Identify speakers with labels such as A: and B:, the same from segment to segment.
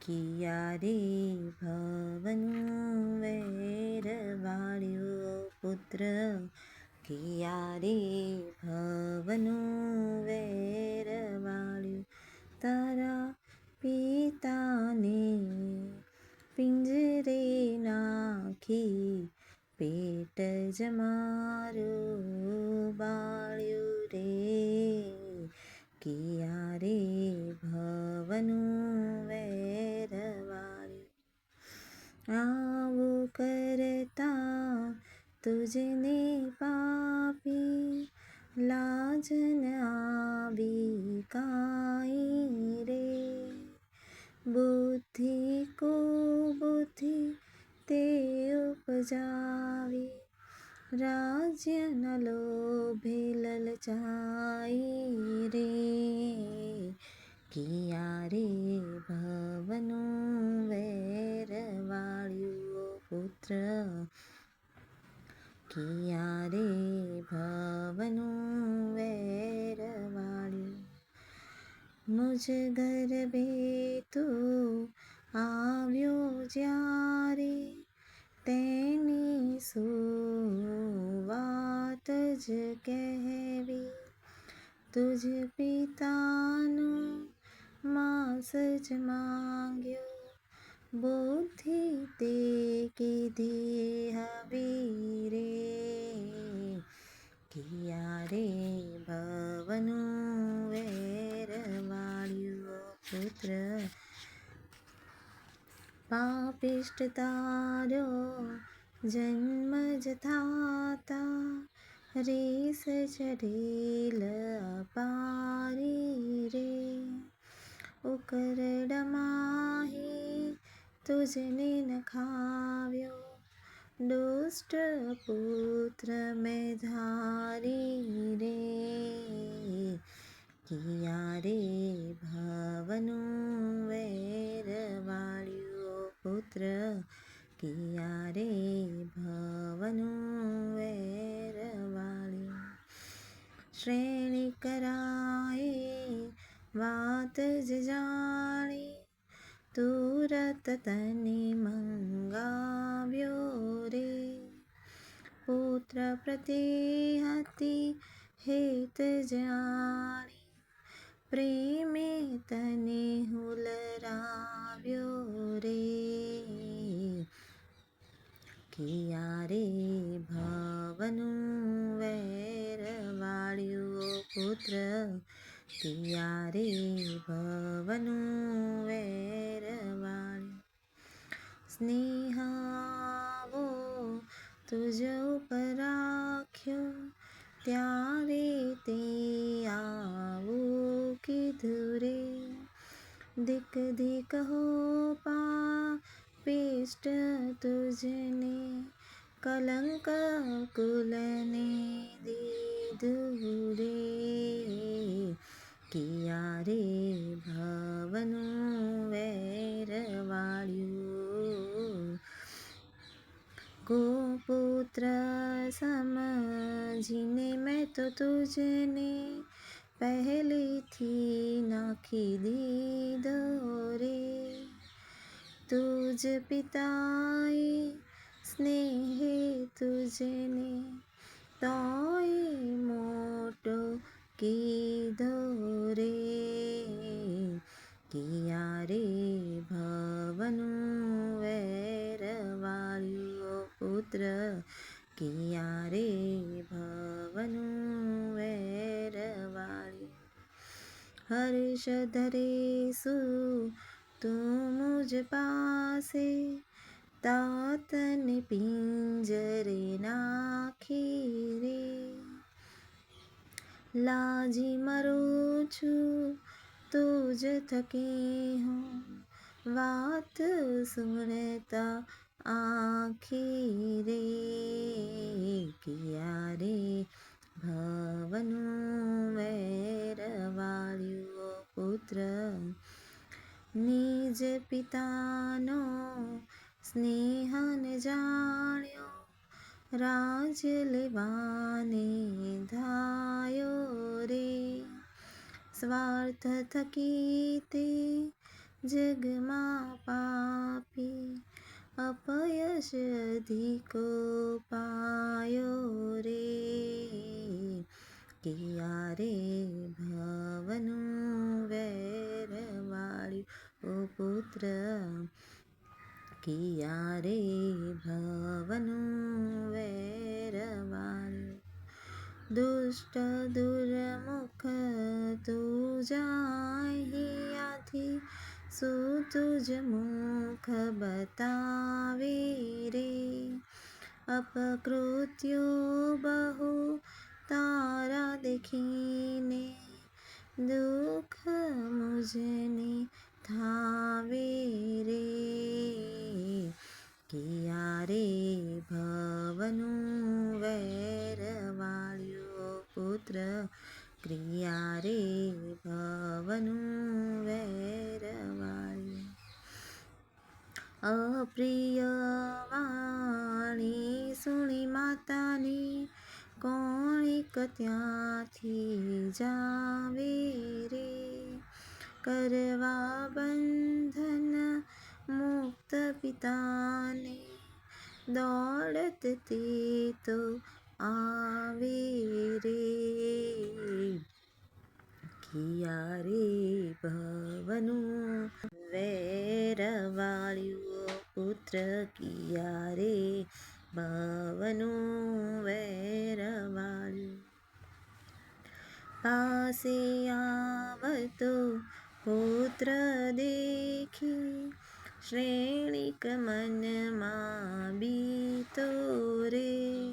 A: કિયા રે ભવનું વેર વાળ્યો પુત્ર કિયા રે ભવનું વેર વાળ્યું તારા પિતાને પિંજરે નાખી પેટ જ મારું બાળ્યું રે કિયા રે ભવનું आबू करता तुझने पापी, लाज आबी काई रे। बुद्धि को बुद्धि ते उपजावी, राज्य न लो लोभे ललचाई रे। किया रे भवनु કિયા રે વેરવાળી મુજ ગરબે તું આવ્યો જ્યારે તેની સુવાત જ કહેવી તુજ પિતાનું માંસ જ માંગ્યો બુદ્ધિ તે કીધી હવી રે કિયા રે ભવનું વેર વાળ્યું પુત્ર પાપિષ્ટ તારો જન્મ જ થાતા રીસ ચઢેલ પારી રે ઉકરડમાહી તુજને ન ખાવ્યો દુષ્ટ પુત્ર મેં ધારી રે? કિયા રે ભાવનું વેર વાળ્યો પુત્ર? કિયા રે ભાવનું વેર વાળ્યો શ્રેણી કરાય વાત જ જાણી તુરત તને મંગાવ્યો રે પુત્ર પ્રતિ હતી હેત જાણી પ્રેમે તને હુલરાવ્યો રે કિયા રે ભવનું વેર વાળ્યું પુત્ર કિયા રે ભવનું વેર વાળ્યું સ્નેહાવો તુજ ઉપર રાખ્યો ત્યારે તે આવું કીધું રે દિક દિક હો પા પેષ્ટ તુજને કલંક કુલને દીધું રે किया रे भावनो को पुत्र समझने मैं तो तुझने पहले थी नाखी दी दोरे तुझ पिताई स्नेह तुझने કિયા રે ભવનું વેર વાળ્યું હર્ષ ધરેસુ તું મુજ પાસે તાતને પિંજરે નાખી રે લાજી મરું છું તુજ થકી હું વાત સુણતા આખી પિતાનો સ્નેહન જાણ્યો રાજ લેવાને ધાયો રે સ્વાર્થ થકી તે જગમાં પાપી અપયશ અધિકો પાયો રે કિયારે ભવનું વેર ओ पुत्र किया रे भवनु वैरवाल दुष्ट दुर्मुख तू जाहिया थी सु तुझ मुख बतावे रे। अपकृत्यो बहु तारा देखीने, दुख मुझने થાવે રે કિયારે ભવનું વેર વાળ્યો પુત્ર ક્રિયારે ભવનું વેર વાળ્યું અપ્રિય વાણી સુણી માતાની કોણિક ત્યાંથી જાવે રે કરવા બંધન મુક્ત પિતાને દોડત તે આવે રે કિયારે ભવનું વેર વાળ્યું પુત્ર કિયારે ભવનું વેર વાળ્યું પાસે આવતો પુત્ર દેખી શ્રેણિક મનમાં બીતો રે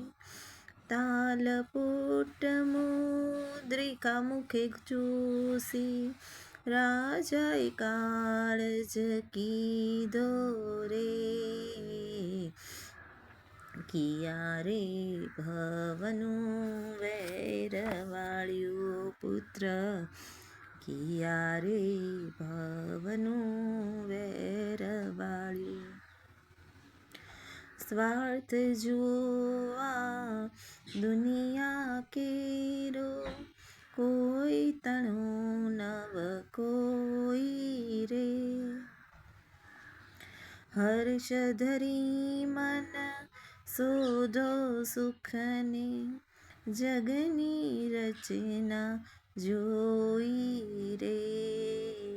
A: તાલપુટ મુદ્રિકા મુખે ચૂસી, રાજાએ કાળજ કીધો રે. કિયારે ભવનું વૈરવાળ્યું પુત્ર કિયારે ભવનું વેર વાળ્યું સ્વાર્થ જોવા દુનિયા કેરો કોઈ તણો નવ કોઈ રે હર્ષ ધરી મન શોધો સુખને જગની રચના જોઈ રે